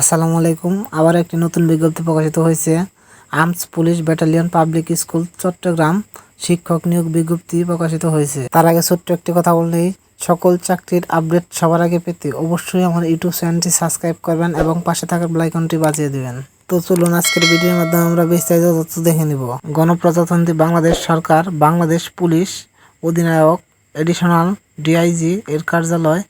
আসসালামু আলাইকুম। আবার একটি নতুন বিজ্ঞপ্তি প্রকাশিত হয়েছে। Arms police battalion public school, Chattogram শিক্ষক নিয়োগ বিজ্ঞপ্তি প্রকাশিত হয়েছে। তার আগে ছোট্ট একটি কথা বললেই সকল চাকরির আপডেট সবার আগে পেতে অবশ্যই আমার ইউটিউব চ্যানেলটি সাবস্ক্রাইব করবেন এবং পাশে থাকা বেলাইকনটি বাজিয়ে দিবেন। তো চলুন আজকের ভিডিওর মাধ্যমে আমরা বিস্তারিত তথ্য দেখে নিব। গণপ্রজাতন্ত্রী বাংলাদেশ সরকার, বাংলাদেশ পুলিশ অধিনায়ক, এডিশনাল ডিআইজি এর কার্যালয়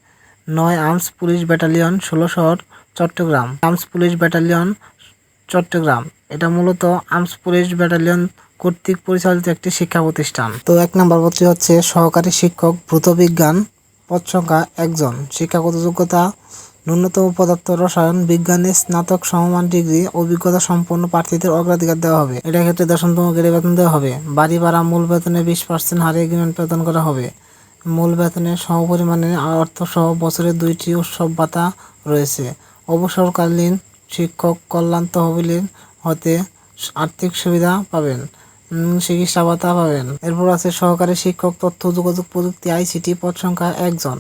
নয় আর্মস পুলিশ ব্যাটালিয়ন, ষোলো শহর, Chattogram. Arms police battalion, Chattogram. এটা মূলত আর্মস পুলিশ ব্যাটালিয়ন কর্তৃক পরিচালিত একটি শিক্ষা প্রতিষ্ঠান। তো এক নম্বর পদটি হচ্ছে সহকারী শিক্ষক, ভূত বিজ্ঞান, পদ সংখ্যা একজন। শিক্ষাগত যোগ্যতা, ন্যূনতম পদার্থ রসায়ন, বিজ্ঞানে স্নাতক সমমান ডিগ্রি, অভিজ্ঞতা সম্পন্ন প্রার্থীদের অগ্রাধিকার দেওয়া হবে। এটা ক্ষেত্রে দশমতম গ্রেড বেতন দেওয়া হবে। বাড়ি ভাড়া, মূল বেতনে বিশ পার্সেন্ট হারে এগ্রিমেন্ট প্রদান করা হবে। মূল বেতনের সমপরিমাণে অর্থ সহ বছরে দুইটি উৎসব ভাতা রয়েছে। অবসরকালীন শিক্ষক কল্যাণ তহবিলের হতে আর্থিক সুবিধা পাবেন চিকিৎসা ভাতা পাবেন। এরপর আছে সহকারী শিক্ষক তথ্য যোগাযোগ প্রযুক্তি, আইসিটি, পদ সংখ্যা একজন।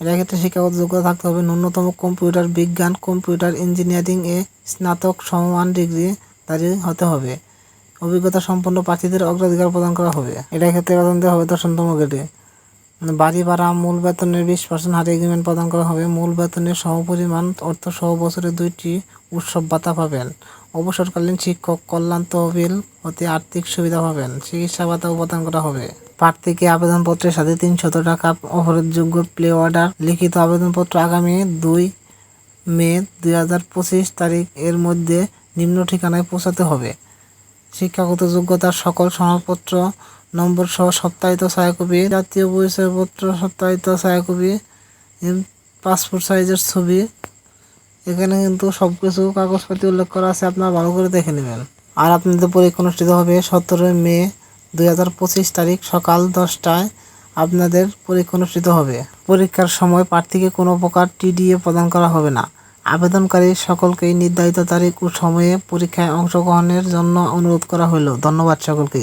এর ক্ষেত্রে শিক্ষাগত যোগ্যতা থাকতে হবে ন্যূনতম কম্পিউটার বিজ্ঞান, কম্পিউটার ইঞ্জিনিয়ারিং এ স্নাতক সমমান ডিগ্রি দাঁড়িয়ে হতে হবে। অভিজ্ঞতা সম্পন্ন প্রার্থীদের অগ্রাধিকার প্রদান করা হবে। এটা ক্ষেত্রে দেওয়া হবে দশমতম গ্রেডে। বাড়ি ভাড়া, মূল বেতনের বিশ পার্সেন্ট হারে এগ্রিমেন্ট প্রদান করা হবে। মূল বেতনের সমপরিমাণ অর্থ সহ বছরে দুইটি উৎসব ভাতা পাবেন। অবসরকালীন শিক্ষক কল্যাণ তহবিল হতে আর্থিক সুবিধা পাবেন। চিকিৎসা ভাতাও প্রদান করা হবে। প্রার্থীকে আবেদনপত্রের সাথে তিনশত টাকা অফারের প্লে অর্ডার, লিখিত আবেদনপত্র আগামী দুই মে দুই হাজার পঁচিশ তারিখ এর মধ্যে নিম্ন ঠিকানায় পৌঁছাতে হবে। শিক্ষাগত যোগ্যতার সকল সনদপত্র নম্বর সহ সপ্তাহিত ছায়াকপি জাতীয় পরিচয়পত্র সপ্তাহিত ছায়াকপি এম, পাসপোর্ট সাইজের ছবি। এখানে কিন্তু সব কিছু কাগজপাতি উল্লেখ করা আছে আপনারা ভালো করে দেখে নেবেন। আর আপনাদের পরীক্ষা অনুষ্ঠিত হবে সতেরোই মে দুই হাজার পঁচিশ তারিখ সকাল দশটায়। আপনাদের পরীক্ষা অনুষ্ঠিত হবে। পরীক্ষার সময় প্রার্থীকে কোনো প্রকার টিডিএ প্রদান করা হবে না। আবেদনকারী সকলকেই নির্ধারিত তারিখ ও সময়ে পরীক্ষায় অংশগ্রহণের জন্য অনুরোধ করা হলো। ধন্যবাদ সকলকে।